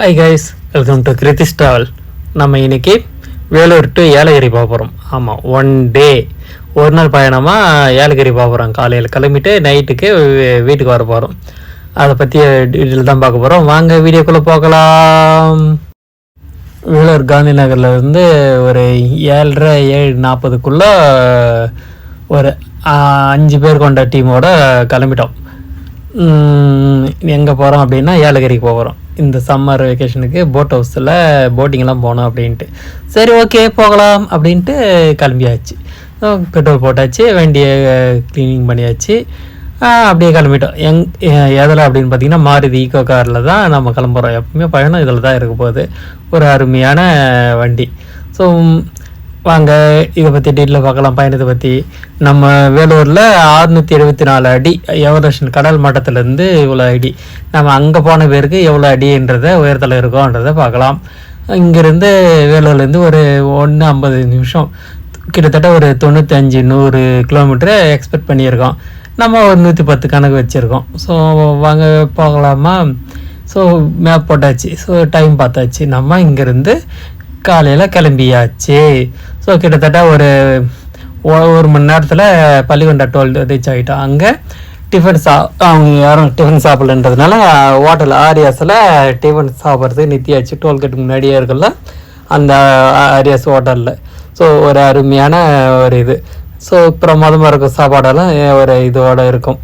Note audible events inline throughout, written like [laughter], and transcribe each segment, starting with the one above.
Hi guys welcome to Krithish travel நம்ம இன்னைக்கு Vellore to Yelagiri பார்க்க போகிறோம் ஆமாம் ஒன் டே ஒரு நாள் பயணமாக ஏலகிரி போகிறோம் காலையில் கிளம்பிட்டு நைட்டுக்கு வீட்டுக்கு வர போகிறோம் அதை பற்றி டீட்டெயில் தான் பார்க்க போகிறோம் வாங்க வீடியோக்குள்ளே போகலாம். வேலூர் காந்தி நகரில் இருந்து ஒரு ஏழரை ஏழு நாற்பதுக்குள்ளே ஒரு அஞ்சு பேர் கொண்ட டீமோட கிளம்பிட்டோம். எங்கே போகிறோம் அப்படின்னா ஏலகிரிக்கு போகிறோம் இந்த சம்மர் வெக்கேஷனுக்கு போட் ஹவுஸில் போட்டிங்கெல்லாம் போனோம் அப்படின்ட்டு. சரி ஓகே போகலாம் அப்படின்ட்டு கிளம்பியாச்சு. பெட்ரோல் போட்டாச்சு வண்டியை க்ளீனிங் பண்ணியாச்சு. அப்படியே கிளம்பிட்டோம். எங் எதில் அப்படின்னு பார்த்தீங்கன்னா மாருதி ஈகோ காரில் தான் நம்ம கிளம்புறோம். எப்பவுமே பயணம் இதில் தான் இருக்க போகுது. ஒரு அருமையான வண்டி. ஸோ வாங்க இதை பற்றி டீட்டில் பார்க்கலாம். பயணத்தை பற்றி நம்ம வேலூரில் ஆறுநூற்றி எழுபத்தி நாலு அடி எவரேஷன் கடல் மட்டத்துலேருந்து இவ்வளோ அடி. நம்ம அங்கே போன பேருக்கு எவ்வளோ அடின்றத உயரத்தில் இருக்கோன்றதை பார்க்கலாம். இங்கேருந்து வேலூர்லேருந்து ஒரு ஒன்று ஐம்பது நிமிஷம். கிட்டத்தட்ட ஒரு தொண்ணூத்தஞ்சு நூறு கிலோமீட்டர் எக்ஸ்பெக்ட் பண்ணியிருக்கோம். நம்ம ஒரு நூற்றி பத்து கணக்கு வச்சுருக்கோம். ஸோ வாங்க போகலாமா ஸோ மேப் போட்டாச்சு. ஸோ டைம் பார்த்தாச்சு. நம்ம இங்கேருந்து காலையில் கிளம்பியாச்சு. ஸோ கிட்டத்தட்ட ஒரு ஒரு மணி நேரத்தில் பள்ளிகொண்டா டோல் ரீச் ஆகிட்டோம் அங்கே டிஃபன் சா அவங்க யாரும் டிஃபன் சாப்பிடலன்றதுனால ஹோட்டல் ஆரியாஸில் டிஃபன் சாப்பிட்றது நித்தியாச்சு. டோல்கேட் முன்னாடியே இருக்குல்ல அந்த ஆரியாஸ் ஹோட்டலில் ஸோ ஒரு அருமையான ஒரு இது. ஸோ பிரமாதமாக இருக்கும் சாப்பாடெல்லாம் ஒரு இதோட இருக்கும்.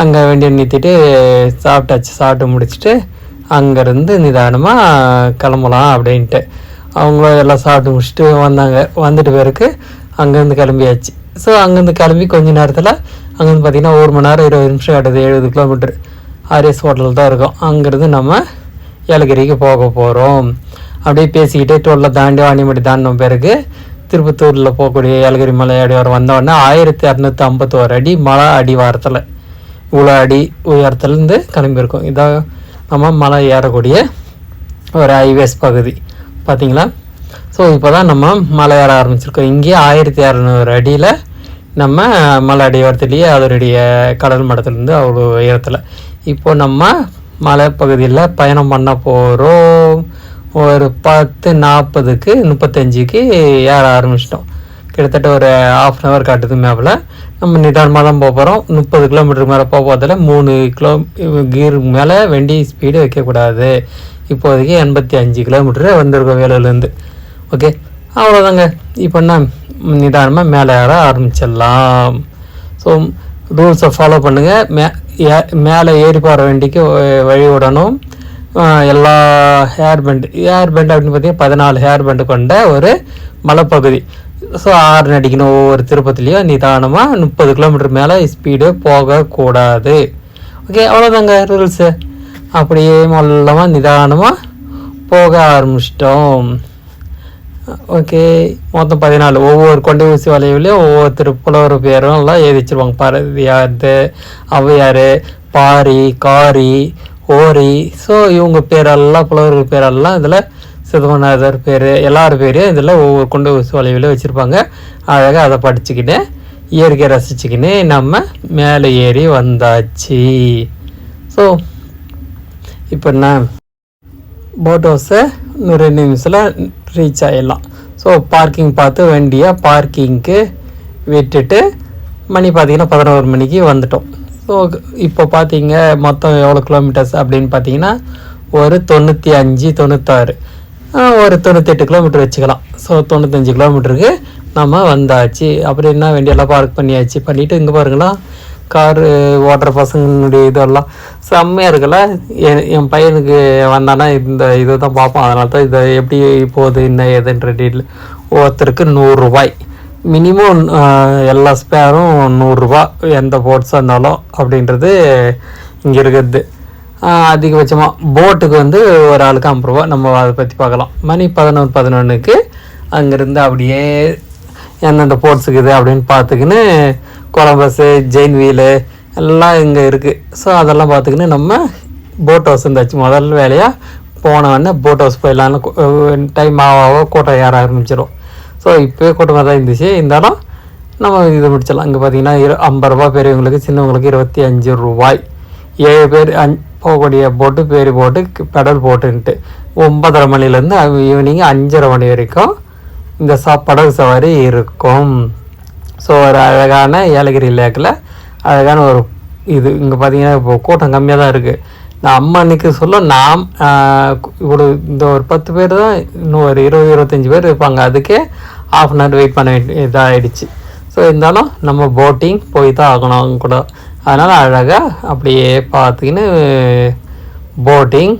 அங்கே வேண்டிய நிறுத்திட்டு சாப்பிட்டாச்சு. சாப்பிட்டு முடிச்சுட்டு அங்கேருந்து நிதானமாக கிளம்பலாம் அப்படின்ட்டு. அவங்களும் எல்லாம் சாப்பிட்டு முடிச்சுட்டு வந்தாங்க. வந்துட்டு பிறகு அங்கேருந்து கிளம்பியாச்சு. ஸோ அங்கேருந்து கிளம்பி கொஞ்ச நேரத்தில் அங்கேருந்து பார்த்தீங்கன்னா ஒரு மணி நேரம் இருபது நிமிஷம் ஆடுது எழுபது கிலோமீட்டர் ஆர்எஸ் ஹோட்டல் தான் இருக்கும். அங்கேருந்து நம்ம ஏலகிரிக்கு போக போகிறோம் அப்படியே பேசிக்கிட்டே டோலில் தாண்டி வாணிமடி தாண்டின பிறகு திருப்பத்தூரில் போகக்கூடிய ஏலகிரி மலை அடிவாரம் வந்தோடனே ஆயிரத்தி இரநூத்தி ஐம்பத்தோரு அடி மலை அடிவாரத்தில் இவ்வளோ அடி உயரத்துலேருந்து கிளம்பியிருக்கோம். இதான் நம்ம மலை ஏறக்கூடிய ஒரு ஹைவேஸ் பகுதி. பார்த்தீங்களா ஸோ இப்போ தான் நம்ம மலை ஏற ஆரம்பிச்சிருக்கோம். இங்கேயே ஆயிரத்தி இரநூறு அடியில் நம்ம மலை அடிவாரத்துலேயே அதனுடைய கடல் மடத்துலேருந்து அவ்வளோ உயரத்தில். இப்போ நம்ம மலை பகுதியில் பயணம் பண்ண போகிறோம் ஒரு பத்து நாற்பதுக்கு முப்பத்தஞ்சுக்கு ஏற ஆரம்பிச்சிட்டோம். கிட்டத்தட்ட ஒரு ஆஃப் அன் ஹவர் காட்டுது மேப்பில் நம்ம நிதானமாக தான் போக போகிறோம் முப்பது கிலோமீட்டருக்கு மேலே போக போகிறதுல மூணு கிலோ கீருக்கு மேலே வண்டி ஸ்பீடு வைக்கக்கூடாது. இப்போதைக்கு எண்பத்தி அஞ்சு கிலோமீட்டரு வந்திருக்கோம் வேலூர்லேருந்து. ஓகே அவ்வளோதாங்க இப்போ என்ன? நிதானமாக மேலே ஏற ஆரம்பிச்சிடலாம். ஸோ ரூல்ஸை ஃபாலோ பண்ணுங்கள் மே ஏ- மேலே ஏறி போகிற வண்டிக்கு வ- வழி விடணும். எல்லா ஹேர் பெண்ட் ஹேர் பெண்ட் அப்படின்னு பார்த்தீங்கன்னா பதினாலு ஹேர் பெண்ட் கொண்ட ஒரு மலைப்பகுதி. ஸோ ஆறு அடிக்கணும் ஒவ்வொரு திருப்பத்துலேயும். நிதானமாக முப்பது கிலோமீட்டர் மேலே ஸ்பீடு போகக்கூடாது. ஓகே அவ்வளோதாங்க ரூல்ஸு அப்படியே மொல்லமாக நிதானமாக போக ஆரம்பிச்சிட்டோம். ஓகே மொத்தம் பதினாலு. ஒவ்வொரு கொண்டை ஊசி வளைவுலேயும் ஒவ்வொருத்தர் புலவர் பேரும் எல்லாம் எழுதி வச்சிருவாங்க பாரதியார் ஔவையார் பாரி காரி ஓரி. ஸோ இவங்க பேரெல்லாம் புலவர்கள் பேரெல்லாம் இதில் சிதம்பரநாதர் பேர் எல்லார் பேரையும் இதில் ஒவ்வொரு கொண்டு ஊசி வளைவுலையும் வச்சுருப்பாங்க. அழகாக அதை படிச்சுக்கிட்டு இயற்கையை ரசிச்சுக்கின்னு நம்ம மேலே ஏறி வந்தாச்சு. ஸோ இப்போ என்ன போட் ஹவுஸை இன்னும் ரெண்டு நிமிஷத்தில் ரீச் ஆகிடலாம் ஸோ பார்க்கிங் பார்த்து வண்டியை பார்க்கிங்க்கு விட்டுட்டு மணி பார்த்தீங்கன்னா பதினோரு மணிக்கு வந்துட்டோம். ஸோ இப்போ பார்த்தீங்க மொத்தம் எவ்வளோ கிலோமீட்டர்ஸ் அப்படின்னு பார்த்தீங்கன்னா ஒரு தொண்ணூற்றி அஞ்சு தொண்ணூத்தாறு. ஒரு தொண்ணூத்தெட்டு கிலோமீட்டர் வச்சுக்கலாம். ஸோ தொண்ணூத்தஞ்சு கிலோமீட்டருக்கு நம்ம வந்தாச்சு. அப்படின்னா வண்டியெல்லாம் பார்க் பண்ணியாச்சு. பண்ணிவிட்டு இங்கே பாருங்களா காரு ஓட்டுற பசங்களுடைய இதெல்லாம் செம்மையாக இருக்குல்ல? என் என் பையனுக்கு வந்தானா இந்த இதை தான் பார்ப்பான் அதனால தான் இதை எப்படி போகுது என்ன ஏதுன்ற டீட்டெயில் ஒருத்தருக்கு நூறுரூபாய் மினிமம் எல்லா ஸ்பேரும் நூறுரூவா எந்த போட்ஸாக இருந்தாலும் அப்படின்றது இங்கே இருக்கிறது அதிகபட்சமாக போட்டுக்கு வந்து ஒரு ஆளுக்கு ஐம்பது ரூபா நம்ம அதை பற்றி பார்க்கலாம். மணி பதினொன்று பதினொன்றுக்கு அங்கேருந்து அப்படியே எந்தெந்த போர்ட்ஸ் இருக்குது அப்படின்னு பார்த்துக்கின்னு கொலம்பஸ்ஸு ஜெயின் வீலு எல்லாம் இங்கே இருக்குது ஸோ அதெல்லாம் பார்த்துக்கின்னு நம்ம போட் ஹவுஸ் இருந்தாச்சு முதல் வேலையாக போனவொடனே போட் ஹவுஸ் போயிடலான்னு டைம் ஆக ஆக கூட்டம் ஏற ஆரம்பிச்சிடும் ஸோ இப்போயே கூட்டமாக தான் இருந்துச்சு. இருந்தாலும் நம்ம இதை முடிச்சிடலாம். இங்கே பார்த்தீங்கன்னா இரு ஐம்பது ரூபா பெரியவங்களுக்கு சின்னவங்களுக்கு இருபத்தி அஞ்சு ரூபாய். ஏழு பேர் அஞ் போகக்கூடிய போட்டு பேரி போட்டு பெடல் போட்டுன்ட்டு ஒன்பதரை மணிலேருந்து ஈவினிங் அஞ்சரை மணி வரைக்கும் இந்த சா படகு சவாரி இருக்கும். ஸோ ஒரு அழகான ஏலகிரி லேக்கில் அழகான ஒரு இது. இங்கே பார்த்தீங்கன்னா இப்போ கூட்டம் கம்மியாக தான் இருக்குது நான் அம்மா அன்றைக்கி சொல்ல நாம் இவ்வளோ இந்த ஒரு பத்து பேர் தான் இன்னும் ஒரு இருபது இருபத்தஞ்சி பேர் இருப்பாங்க. அதுக்கே ஆஃப் அன் ஹவர் வெயிட் பண்ண வேண்டிய இதாகிடுச்சு ஸோ இருந்தாலும் நம்ம போட்டிங் போய் தான் ஆகணும் அவங்க கூட. அதனால் அழகாக அப்படியே பார்த்துக்கின்னு போட்டிங்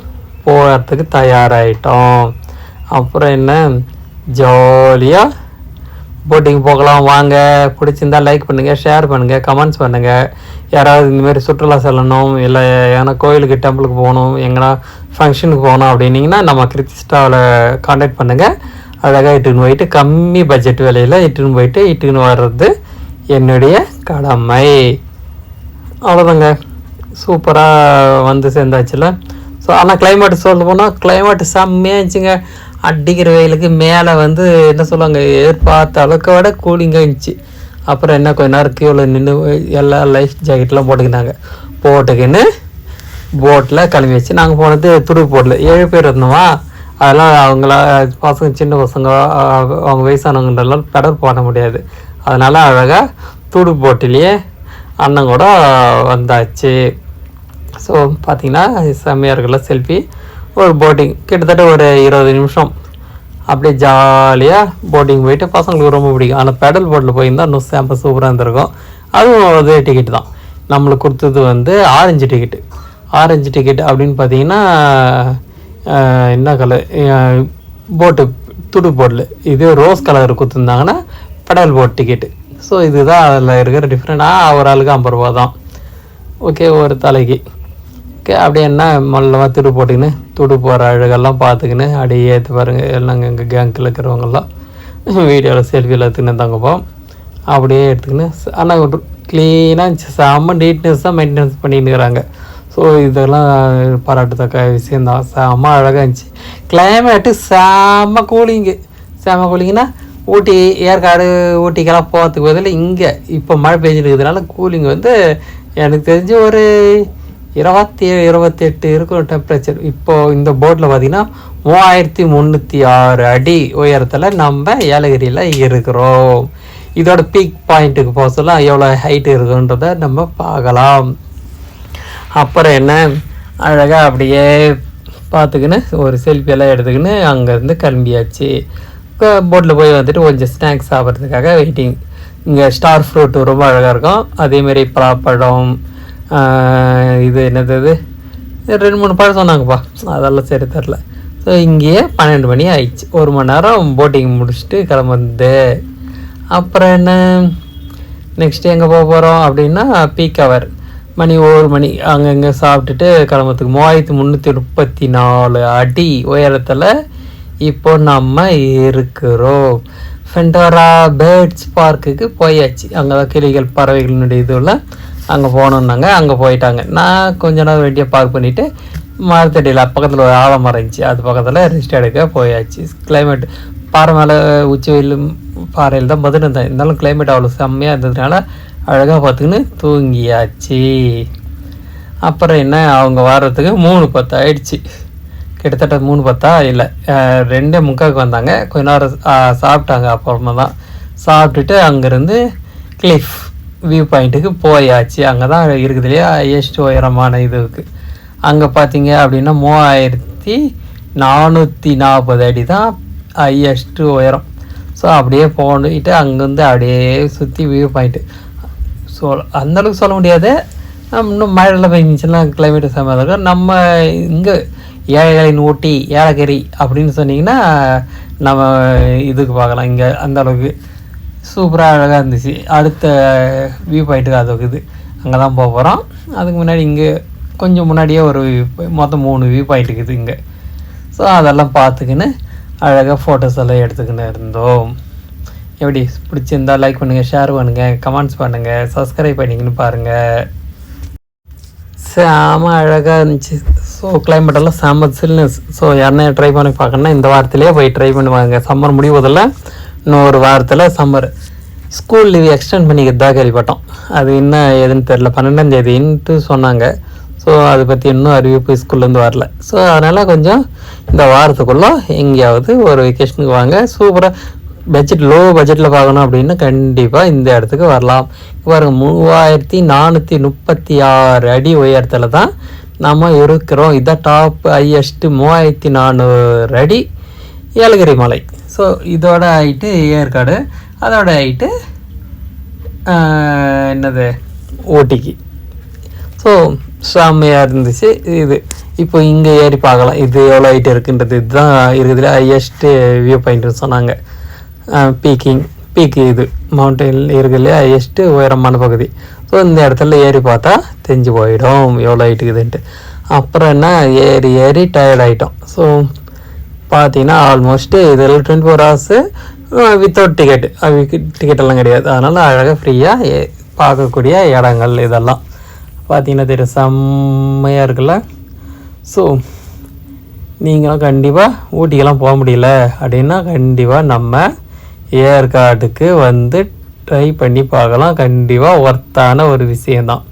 போகிறதுக்கு தயாராகிட்டோம் அப்புறம் என்ன? ஜாலியாக போட்டிங் போகலாம். வாங்க. பிடிச்சிருந்தா லைக் பண்ணுங்கள் ஷேர் பண்ணுங்கள் கமெண்ட்ஸ் பண்ணுங்கள் யாராவது இந்தமாரி சுற்றுலா செல்லணும் இல்லை எங்கன்னா கோயிலுக்கு டெம்பிளுக்கு போகணும் எங்கன்னா ஃபங்க்ஷனுக்கு போகணும் அப்படின்னிங்கன்னா நம்ம கிறிஸ்டாவில் காண்டாக்ட் பண்ணுங்கள் அழகாக இட்டுன்னு போயிட்டு கம்மி பட்ஜெட் விலையில் இட்டுன்னு போயிட்டு இட்டுன்னு வர்றது என்னுடைய கடமை. அவ்வளோதாங்க சூப்பராக வந்து சேர்ந்தாச்சுல ஸோ ஆனால் கிளைமேட் சொல்ல போனால் கிளைமேட் செம்மையாச்சுங்க அடிக்கிற வெயிலுக்கு மேலே வந்து என்ன சொல்லுவாங்க எதிர்பார்த்த அளவுக்கு விட கூலிங்காக இருந்துச்சு. அப்புறம் என்ன கொஞ்ச நேரம் கீழே நின்று எல்லா லைஃப் ஜாக்கெட்லாம் போட்டுக்கினாங்க போட்டுக்கின்னு போட்டில் கிளம்பி வச்சு நாங்கள் போனது துடுப்பு போட்டில் ஏழு பேர் இருந்தோமா? அதெல்லாம் அவங்கள பசங்க சின்ன பசங்க அவங்க வயசானவங்கன்றெல்லாம் பெடல் போட முடியாது. அதனால் அழகாக துடுப்பு போட்டிலேயே அண்ணன் கூட வந்தாச்சு. ஸோ பார்த்தீங்கன்னா செம்மையாக இருக்குல்ல செல்ஃபி ஒரு போட்டிங் கிட்டத்தட்ட ஒரு இருபது நிமிஷம். அப்படியே ஜாலியாக போட்டிங் போயிட்டு பசங்களுக்கு ரொம்ப பிடிக்கும். ஆனால் பெடல் போட்டில் போயிருந்தால் இன்னும் சேம்ப சூப்பராக இருந்திருக்கும். அதுவும் அதே டிக்கெட் தான். நம்மளுக்கு கொடுத்தது வந்து ஆரஞ்சு டிக்கெட்டு ஆரஞ்சு டிக்கெட் அப்படின்னு பார்த்தீங்கன்னா என்ன கலர் போட்டு துடு போட்டில் இதே ரோஸ் கலர் கொடுத்துருந்தாங்கன்னா பெடல் போட் டிக்கெட்டு ஸோ இதுதான் அதில் இருக்கிற டிஃப்ரெண்ட்டாக ஒரு ஆளுக்கு ஐம்பது ரூபா தான். ஓகே ஒரு தலைக்கு. அப்படியே என்ன மல்லமாக துடு போட்டுக்கின்னு துடு போகிற அழகெல்லாம் பார்த்துக்கின்னு அப்படியே ஏற்று பாருங்கள் எல்லாம் எங்கள் கேங்கில் இருக்கிறவங்கெல்லாம். [laughs] வீடியோவில் செல்ஃபி எடுத்துக்கின்னு தங்கப்போம் அப்படியே எடுத்துக்கின்னு ஆனால் க்ளீனாக செம்ம நீட்னஸ் தான் மெயின்டெனன்ஸ் பண்ணிட்டு இருக்கிறாங்க. ஸோ இதெல்லாம் பாராட்டத்தக்க விஷயந்தான் செம்ம அழகாக இருந்துச்சு. கிளைமேட்டு செம்ம கூலிங்கு செம்ம கூலிங்னா ஊட்டி ஏற்காடு ஊட்டிக்கெல்லாம் போகிறதுக்கு பதில் இங்கே இப்போ மழை பெஞ்சிட்டு இருக்கிறதுனால கூலிங் வந்து எனக்கு தெரிஞ்சு ஒரு இருபத்தி ஏழு இருபத்தெட்டு இருக்கும் டெம்பரேச்சர் இப்போது இந்த போட்டில் பார்த்தீங்கன்னா மூவாயிரத்தி முந்நூற்றி ஆறு அடி உயரத்தில் நம்ம ஏலகிரியில் இருக்கிறோம். இதோட பீக் பாயிண்ட்டுக்கு போக எவ்வளோ ஹைட் இருக்குன்றதை நம்ம பார்க்கலாம். அப்புறம் என்ன? அழகாக அப்படியே பார்த்துக்கின்னு ஒரு செல்ஃபியெல்லாம் எடுத்துக்கின்னு அங்கேருந்து கிளம்பியாச்சு. போட்டில் போய் வந்துட்டு கொஞ்சம் ஸ்நாக்ஸ் சாப்பிட்றதுக்காக வெயிட்டிங் இங்கே ஸ்டார் ஃப்ரூட் ரொம்ப அழகாக இருக்கும். அதேமாரி பலாப்பழம் இது என்னது இது ரெண்டு மூணு பாடம் சொன்னாங்கப்பா. அதெல்லாம் சரி தெரில. ஸோ இங்கேயே பன்னெண்டு மணி ஆயிடுச்சு. ஒரு மணி நேரம் போட்டிங் முடிச்சுட்டு கிளம்புந்து அப்புறம் என்ன? நெக்ஸ்ட் எங்கே போக போகிறோம் அப்படின்னா பீக் அவர் மணி ஒரு மணி. அங்கங்கே சாப்பிட்டுட்டு கிளம்புறதுக்கு மூவாயிரத்தி முந்நூற்றி முப்பத்தி நாலு அடி உயரத்தில் இப்போ நம்ம இருக்கிறோம். ஃபெண்டோரா பேர்ட்ஸ் பார்க்குக்கு போயாச்சு. அங்கே தான் கிளிகள் பறவைகளினுடைய இதுவில் அங்கே போகணுன்னாங்க அங்கே போயிட்டாங்க. நான் கொஞ்ச நேரம் வெட்டியாக பார்க் பண்ணிவிட்டு மரத்தடியில் பக்கத்தில் ஒரு ஆலமரம் இருந்துச்சு. அது பக்கத்தில் ரெஸ்ட் எடுக்க போயாச்சு. கிளைமேட் பாறை மேலே உச்சி வெயில் பாறையில் தான் பதில் இருந்தேன். இருந்தாலும் கிளைமேட் அவ்வளோ செம்மையாக இருந்ததுனால அழகாக பார்த்துக்கின்னு தூங்கியாச்சு. அப்புறம் என்ன அவங்க வர்றதுக்கு மூணு பத்து ஆயிடுச்சு. கிட்டத்தட்ட மூணு பத்தா இல்லை ரெண்டே முக்காவுக்கு வந்தாங்க. கொஞ்ச நேரம் சாப்பிட்டாங்க. அப்புறமா தான் சாப்பிட்டுட்டு அங்கேருந்து கிளிஃப் வியூ பாயிண்ட்டுக்கு போயாச்சு. அங்கே தான் இருக்குது இல்லையா? ஹையஸ்ட் உயரமான இதுக்கு அங்கே பார்த்தீங்க அப்படின்னா மூவாயிரத்தி நானூற்றி நாற்பது அடி தான் ஹையஸ்ட்டு உயரம். ஸோ அப்படியே போயிட்டு அங்கேருந்து அப்படியே சுற்றி வியூ பாயிண்ட்டு ஸோ அந்தளவுக்கு சொல்ல முடியாது. இன்னும் மழையில் பெஞ்சுன்னா கிளைமேட் செம்மையாக இருக்கும். நம்ம இங்கே ஏழைகளின் ஊட்டி ஏலகிரி அப்படின்னு சொன்னிங்கன்னா நம்ம இதுக்கு பார்க்கலாம். இங்கே அந்த அளவுக்கு. சூப்பராக அழகாக இருந்துச்சு. அடுத்த வியூ பாயிண்ட்டுக்கு அது இது. அங்கே தான் போக போகிறோம் அதுக்கு முன்னாடி இங்கே கொஞ்சம் முன்னாடியே ஒரு மொத்தம் மூணு வியூ பாயிண்ட் இருக்குது இங்கே. ஸோ அதெல்லாம் பார்த்துக்கின்னு அழகாக ஃபோட்டோஸ் எல்லாம் எடுத்துக்கின்னு இருந்தோம். எப்படி? பிடிச்சிருந்தா லைக் பண்ணுங்கள் ஷேர் பண்ணுங்கள் கமெண்ட்ஸ் பண்ணுங்கள் சப்ஸ்கிரைப் பண்ணிக்கின்னு பாருங்கள் செம அழகாக இருந்துச்சு. ஸோ கிளைமேட் எல்லாம் செம சில்னஸ் ஸோ யாருன்னா ட்ரை பண்ணி பார்க்கணுன்னா இந்த வாரத்திலே போய் ட்ரை பண்ணுவாங்க. சம்மர் முடிவதில் இன்னும் ஒரு வாரத்தில் சம்மர் ஸ்கூல் லீவ் எக்ஸ்டெண்ட் பண்ணிக்கிறதா கேள்விப்பட்டோம். அது என்ன ஏதுன்னு தெரில பன்னெண்டாந்தேதின்ட்டு சொன்னாங்க. ஸோ அதை பற்றி இன்னும் அறிவிப்பு ஸ்கூல்லேருந்து வரல. ஸோ அதனால் கொஞ்சம் இந்த வாரத்துக்குள்ளே எங்கேயாவது ஒரு வெக்கேஷனுக்கு வாங்க. சூப்பராக பட்ஜெட் லோ பட்ஜெட்டில் பார்க்கணும் அப்படின்னா கண்டிப்பாக இந்த இடத்துக்கு வரலாம். பாருங்கள் மூவாயிரத்தி நானூற்றி முப்பத்தி ஆறு அடி உயரத்தில் தான் நம்ம இருக்கிறோம். இதான் டாப் ஹையஸ்ட்டு மூவாயிரத்தி நானூறு அடி ஏலகிரி மலை. ஸோ இதோட ஹைட்டு ஏற்காடு அதோட ஹைட்டு என்னது? ஊட்டிக்கு ஸோ செம்மையாக இருந்துச்சு. இது இப்போ இங்கே ஏறி பார்க்கலாம். இது எவ்வளோ ஹைட் இருக்குன்றது. இதுதான் இருக்குதுல ஹையஸ்ட்டு வியூ பாயிண்ட்னு சொன்னாங்க. பீக்கிங் பீக்கு இது. மவுண்டன் இருக்குதுல ஹையஸ்ட்டு உயரமான பகுதி. ஸோ இந்த இடத்துல ஏறி பார்த்தா தெரிஞ்சு போயிடும். எவ்வளோ ஹைட் இருக்குதுன்ட்டு. அப்புறம் என்ன? ஏறி ஏறி டயர்ட் ஆகிட்டோம் ஸோ பார்த்தீங்கன்னா ஆல்மோஸ்ட்டு இதில் twenty four hours without ticket ticket எல்லாம் கிடையாது. அதனால் அழகாக ஃப்ரீயாக பார்க்கக்கூடிய இடங்கள் இதெல்லாம். பார்த்தீங்கன்னா தெரியும் செம்மையாக இருக்குல்ல? ஸோ நீங்களும் கண்டிப்பாக ஊட்டிக்கெல்லாம் போக முடியல அப்படின்னா கண்டிப்பாக நம்ம ஏற்காட்டுக்கு வந்து ட்ரை பண்ணி பார்க்கலாம். கண்டிப்பாக ஒர்த்தான ஒரு விஷயந்தான்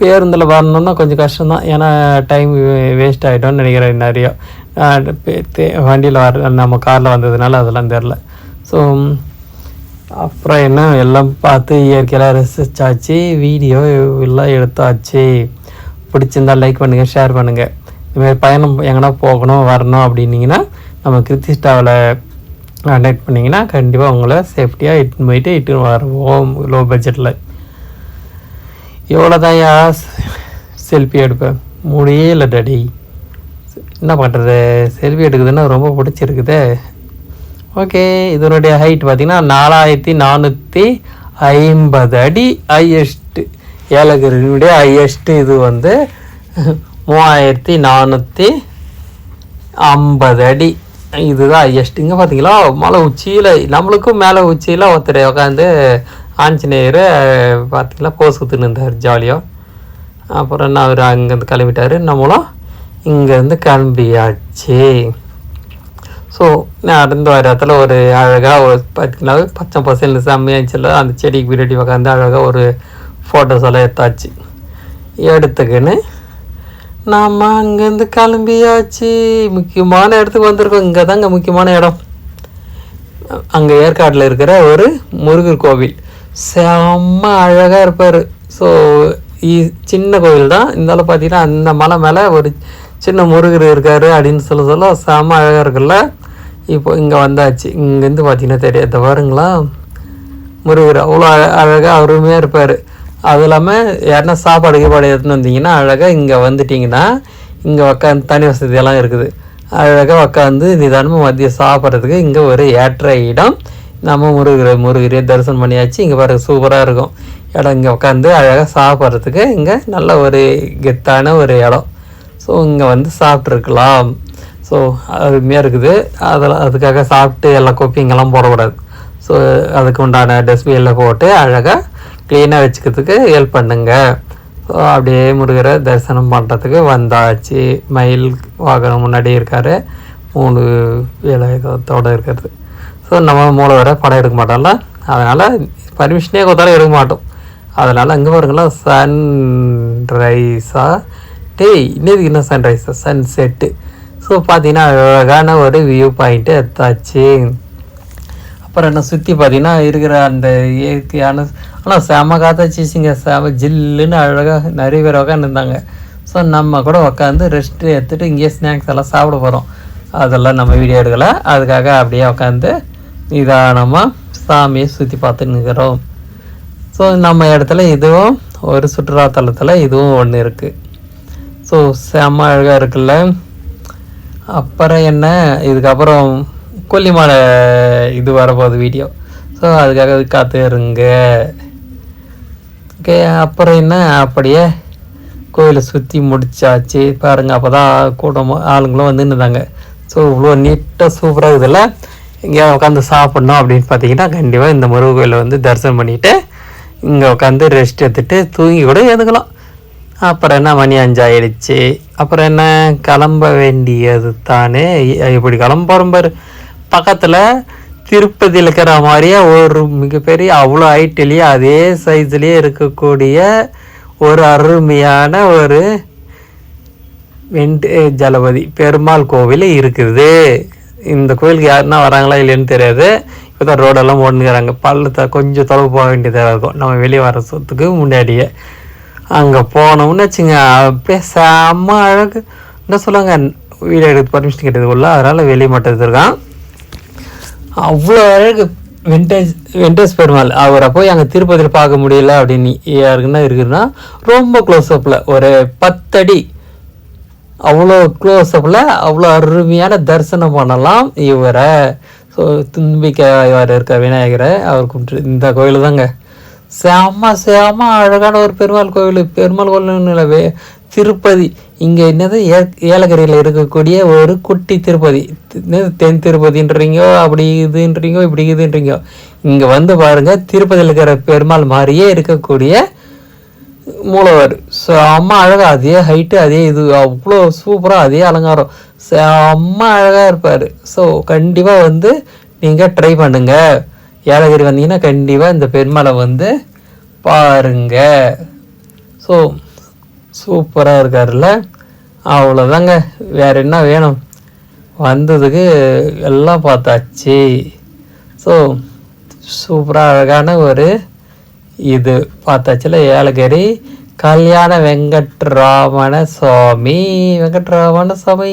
பேருந்தில் வரணுன்னா கொஞ்சம் கஷ்டம்தான். ஏன்னா டைம் வேஸ்ட் ஆகிட்டோன்னு நினைக்கிறேன் நிறையா. வண்டியில் வர நம்ம காரில் வந்ததுனால அதெல்லாம் தெரில ஸோ அப்புறம் என்ன எல்லாம் பார்த்து இயற்கையெல்லாம் ரசிச்சாச்சு வீடியோ எல்லாம் எடுத்தாச்சு. பிடிச்சிருந்தா லைக் பண்ணுங்கள் ஷேர் பண்ணுங்கள் இதுமாதிரி பயணம் எங்கன்னா போகணும் வரணும் அப்படின்னீங்கன்னா நம்ம கிருத்திஸ்டாவில் கான்டாக்ட் பண்ணிங்கன்னா கண்டிப்பாக உங்களை சேஃப்டியாக இட்டுன்னு போயிட்டு இட்டுன்னு வருவோம் லோ பட்ஜெட்டில் எவ்வளோதான் யா செல்ஃபி எடுப்பேன். முடியலை டடி என்ன பண்ணுறது செல்ஃபி எடுக்குதுன்னா ரொம்ப பிடிச்சிருக்குது. ஓகே இதனுடைய ஹைட் பார்த்தீங்கன்னா நாலாயிரத்தி நானூற்றி ஐம்பது அடி ஹையஸ்ட்டு ஏலகிரியினுடைய ஹையஸ்ட்டு இது வந்து மூவாயிரத்தி நானூற்றி ஐம்பது அடி. இதுதான் ஹையஸ்ட் இங்கே பார்த்தீங்களா? மலை உச்சியில் நம்மளுக்கும் மேலே உச்சியில் ஒருத்தர் உட்காந்து ஆஞ்சநேயர் பார்த்தீங்களா? போஸ் குத்துன்னு இருந்தார் ஜாலியாக அப்புறம் என்ன அவர் அங்கேருந்து கிளம்பிட்டார்? நம்மளும் இங்கேருந்து கிளம்பியாச்சு. ஸோ நடந்து வர இடத்துல ஒரு அழகாக ஒரு பார்த்தீங்கன்னா பச்சை பசங்க செம்மையாக இருந்துச்சுல்ல அந்த செடிக்கு பின்னாடி உட்காந்து அழகாக ஒரு ஃபோட்டோஸ் எல்லாம் எடுத்தாச்சு. எடுத்துக்கின்னு நாம் அங்கேருந்து கிளம்பியாச்சு. முக்கியமான இடத்துக்கு வந்திருக்கோம். இங்கே தாங்க முக்கியமான இடம். அங்கே ஏற்காட்டில் இருக்கிற ஒரு முருகர் கோவில். செம்ம அழகாக இருப்பார். ஸோ சின்ன கோவில் தான். இருந்தாலும் பார்த்தீங்கன்னா அந்த மலை மேலே ஒரு சின்ன முருகர் இருக்காரு அப்படின்னு சொல்ல சொல்ல செம அழகாக இருக்குல்ல? இப்போ இங்கே வந்தாச்சு. இங்கேருந்து பார்த்தீங்கன்னா தெரியாது. பாருங்களா. முருகர் அவ்வளோ அழ அழகாக அருமையாக இருப்பார். அதுவும் இல்லாமல் யாருன்னா சாப்பாடு கீப்பாடு எடுத்துன்னு வந்தீங்கன்னா அழகாக இங்கே வந்துட்டிங்கன்னா இங்கே உக்காந்து தனி வசதியெல்லாம் இருக்குது. அழகாக உக்காந்து நிதானமாக மதியம் சாப்பிட்றதுக்கு இங்கே ஒரு ஏற்ற இடம். நம்ம முருகர் முருகரை தரிசனம் பண்ணியாச்சு. இங்கே பாருங்க சூப்பராக இருக்கும். இடம் இங்கே உட்காந்து அழகாக சாப்பிட்றதுக்கு இங்கே நல்ல ஒரு கெத்தான ஒரு இடம். ஸோ இங்கே வந்து சாப்பிட்ருக்கலாம் ஸோ அருமையாக இருக்குது. அதெல்லாம் அதுக்காக சாப்பிட்டு எல்லா கோப்பிங்கெல்லாம் போடக்கூடாது. ஸோ அதுக்கு உண்டான டஸ்ட்பினில் போட்டு அழகாக க்ளீனாக வச்சுக்கிறதுக்கு ஹெல்ப் பண்ணுங்க. ஸோ அப்படியே முருகரை தரிசனம் பண்ணுறதுக்கு வந்தாச்சு. மயில் வாகனம் முன்னாடி இருக்கார். மூணு வேலாயுதத்தோடு இருக்கிறது. ஸோ நம்ம மூளை வர படம் எடுக்க மாட்டோம்ல. அதனால் பர்மிஷனே கொடுத்தாலும் எடுக்க மாட்டோம். அதனால் அங்கே பாருங்களா சன்ரைஸாக டேய் இன்னதுக்கு என்ன சன்ரைஸா சன் செட்டு ஸோ பார்த்தீங்கன்னா அழகான ஒரு வியூ பாயிண்ட்டு எடுத்தாச்சு. அப்புறம் என்ன சுற்றி பார்த்தீங்கன்னா இருக்கிற அந்த இயற்கையான ஆனால் செம காத்தாச்சிங்க செம ஜில்லுன்னு அழகாக நிறைய பேர் உட்காந்துருந்தாங்க ஸோ நம்ம கூட உட்காந்து ரெஸ்ட் எடுத்துகிட்டு இங்கேயே ஸ்நாக்ஸ் எல்லாம் சாப்பிட போகிறோம் அதெல்லாம் நம்ம வீடியோ எடுக்கலை. அதுக்காக அப்படியே உட்காந்து நிதானமாக சாமியை சுற்றி பார்த்துன்னு இருக்கிறோம். ஸோ நம்ம இடத்துல இதுவும் ஒரு சுற்றுலாத்தலத்தில் இதுவும் ஒன்று இருக்குது ஸோ செம்ம அழகாக இருக்குல்ல? அப்புறம் என்ன? இதுக்கப்புறம் கொல்லிமலை இது வரப்போகுது வீடியோ ஸோ அதுக்காக காத்து இருங்க ஓகே அப்புறம் என்ன? அப்படியே கோயிலை சுற்றி முடிச்சாச்சு. பாருங்கள் அப்போ தான் கூட்டம் ஆளுங்களும் வந்து நின்றுதாங்க ஸோ இவ்வளோ நீட்டாக சூப்பராக இருக்குதுல்ல? எங்கேயாவது உட்காந்து சாப்பிட்ணும் அப்படின்னு பார்த்தீங்கன்னா கண்டிப்பாக இந்த முருகன் கோயிலை வந்து தரிசனம் பண்ணிவிட்டு இங்கே உட்காந்து ரெஸ்ட் எடுத்துகிட்டு தூங்கி கூட எதுக்கலாம் அப்புறம் என்ன மணி அஞ்சாயிடுச்சு? அப்புறம் என்ன கிளம்ப வேண்டியது தானே? இப்படி கிளம்புறோம் பாரு. பக்கத்தில் திருப்பதியில் இருக்கிற மாதிரியே ஒரு மிகப்பெரிய அவ்வளோ ஹைட்லேயே அதே சைஸ்லேயே இருக்கக்கூடிய ஒரு அருமையான ஒரு வெண்ட் ஜலபதி பெருமாள் கோவில் இருக்குது. இந்த கோயிலுக்கு யாருன்னா வராங்களா இல்லைன்னு தெரியாது. இப்போ தான் ரோடெல்லாம் ஓடுனுக்கிறாங்க பள்ளத்தை கொஞ்சம் தொலைவு போக வேண்டியதாக இருக்கும். நம்ம வெளியே வர சொத்துக்கு முன்னாடியே. அங்கே போனோம்னு வச்சுங்க அப்படியே செம்ம அழகு. என்ன சொல்லுவாங்க வீடியோ எடுத்து பர்மிஷன் கேட்டதுக்குள்ள அதனால் வெளியே மட்டும் எடுத்துருக்கான். அவ்வளோ அழகு. வெண்டேஜ் வெண்டேஜ் பெருமாள். அவரை போய் அங்கே திருப்பதியில் பார்க்க முடியல அப்படின்னு யாருக்குன்னா இருக்குதுன்னா ரொம்ப க்ளோஸ்அப்பில் ஒரு பத்தடி. அவ்வளோ க்ளோஸ்அப்பில் அவ்வளோ அருமையான தரிசனம் பண்ணலாம் இவரை. ஸோ தும்பிக்கை இவர் இருக்க விநாயகரை. அவர் கும்பிட்டு இந்த கோயில் தாங்க செம்ம செம்ம அழகான ஒரு பெருமாள் கோவில் பெருமாள் கோவில்னுலவே திருப்பதி. இங்கே என்னது? ஏ ஏலகிரியில் இருக்கக்கூடிய ஒரு குட்டி திருப்பதி. என்னது? தென் திருப்பதின்றீங்கோ அப்படி இதுன்றீங்கோ இப்படி இதுன்றீங்கோ. இங்கே வந்து பாருங்க திருப்பதியில் இருக்கிற பெருமாள் மாதிரியே இருக்கக்கூடிய மூலவர். செம்ம அழகா அதே ஹைட்டு அதே இது அவ்வளோ சூப்பராக அதே அலங்காரம். செம்ம அழகாக இருப்பார். ஸோ கண்டிப்பாக வந்து நீங்கள் ட்ரை பண்ணுங்கள் ஏலகிரி வந்தீங்கன்னா கண்டிப்பாக இந்த பெருமாளை வந்து பாருங்க. ஸோ சூப்பராக இருக்காருல்ல. அவ்வளோதாங்க வேறு என்ன வேணும்? வந்ததுக்கு எல்லாம் பார்த்தாச்சு. ஸோ சூப்பராக அழகான ஒரு இது பார்த்தாச்சுல ஏலகிரி. கல்யாண வெங்கட்ராமண சுவாமி. வெங்கட்ராமண சுவாமி.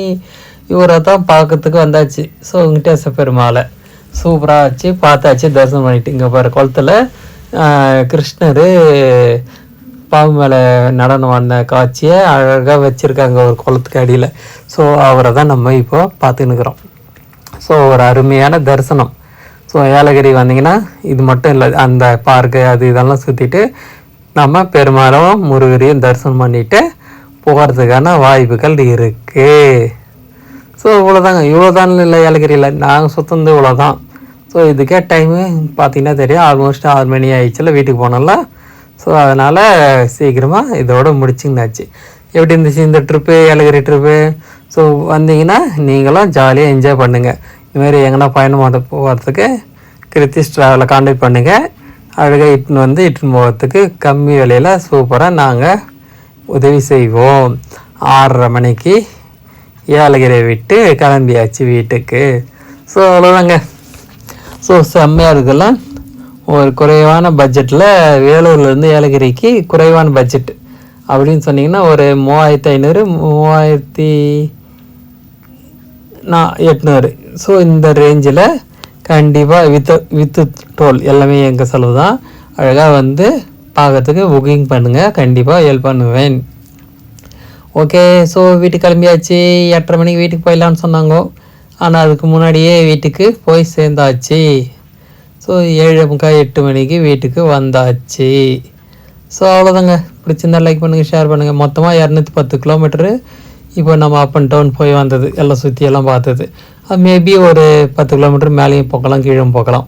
இவரை தான் பார்க்கறதுக்கு வந்தாச்சு. ஸோ வெங்கடேச பெருமாளை. சூப்பராக ஆச்சு பார்த்தாச்சு தரிசனம் பண்ணிட்டு. இங்கே பாரு குளத்துல கிருஷ்ணர் பாம்பு மேலே நடனம் ஆடின காட்சியை அழகாக வச்சுருக்காங்க ஒரு குளத்துக்கு அடியில். ஸோ அவரை தான் நம்ம இப்போ பார்த்துன்னுக்குறோம். ஸோ ஒரு அருமையான தரிசனம். ஸோ ஏலகிரி வந்தீங்கன்னா இது மட்டும் இல்லை அந்த பார்க்கு அது இதெல்லாம் சுற்றிட்டு நம்ம பெருமாளும் முருகரையும் தரிசனம் பண்ணிட்டு போகிறதுக்கான வாய்ப்புகள் இருக்குது ஸோ இவ்வளோதாங்க இவ்வளோதான் இல்லை ஏலகிரியில் நாங்கள் சுத்தந்து இவ்வளோதான் ஸோ இதுக்கே டைமு பார்த்தீங்கன்னா தெரியும். ஆல்மோஸ்ட் ஆறு மணி ஆயிடுச்சுல வீட்டுக்கு போனோம்ல. ஸோ அதனால் சீக்கிரமாக இதோட முடிச்சுங்கனாச்சு எப்படி இருந்துச்சு இந்த ட்ரிப்பு ஏலகிரி ட்ரிப்பு ஸோ வந்தீங்கன்னா நீங்களும் ஜாலியாக என்ஜாய் பண்ணுங்கள் இதுமாரி எங்கன்னா பயணம் பண்ண போகிறதுக்கு கிருத்திஸ் ட்ராவலை காண்டாக்ட் பண்ணுங்கள் அழகாக இட்டுன்னு வந்து இட்டுன்னு போகிறதுக்கு கம்மி விலையில் சூப்பராக நாங்கள் உதவி செய்வோம். ஆறரை மணிக்கு ஏலகிரியை விட்டு கிளம்பியாச்சு வீட்டுக்கு. ஸோ அவ்வளோதாங்க ஸோ செம்மையாக இருக்கலாம் ஒரு குறைவான பட்ஜெட்டில் வேலூர்லேருந்து ஏலகிரிக்கு குறைவான பட்ஜெட் அப்படின்னு சொன்னிங்கன்னா ஒரு மூவாயிரத்தி ஐநூறு மூவாயிரத்தி நான் எட்நூறு. ஸோ இந்த ரேஞ்சில் கண்டிப்பாக வித் வித்து டோல் எல்லாமே எங்கள் செலவு தான் அழகாக வந்து பார்க்கறதுக்கு புக்கிங் பண்ணுங்கள் கண்டிப்பாக ஹெல்ப் பண்ணுவேன். ஓகே ஸோ வீட்டுக்கு கிளம்பியாச்சு. எட்டரை மணிக்கு வீட்டுக்கு போயிடலான்னு சொன்னாங்க. ஆனால் அதுக்கு முன்னாடியே வீட்டுக்கு போய் சேர்ந்தாச்சு. ஸோ ஏழு முக்கால் எட்டு மணிக்கு வீட்டுக்கு வந்தாச்சு. ஸோ அவ்வளோதாங்க பிடிச்சிருந்தா லைக் பண்ணுங்கள் ஷேர் பண்ணுங்கள் மொத்தமாக இரநூத்தி பத்து கிலோமீட்டரு இப்போ நம்ம அப் அண்ட் டவுன் போய் வந்தது. எல்லாம் சுற்றி எல்லாம் பார்த்தது. Uh, அது மேபி ஒரு பத்து கிலோமீட்டர் மேலேயும் போகலாம் கீழே போகலாம்.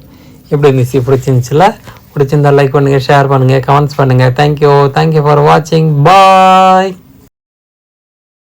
எப்படி இருந்துச்சு? பிடிச்சிருந்துச்சுல? பிடிச்சிருந்தா லைக் பண்ணுங்கள் ஷேர் பண்ணுங்கள் கமெண்ட்ஸ் பண்ணுங்கள் தேங்க்யூ தேங்க்யூ ஃபார் வாட்சிங் பாய்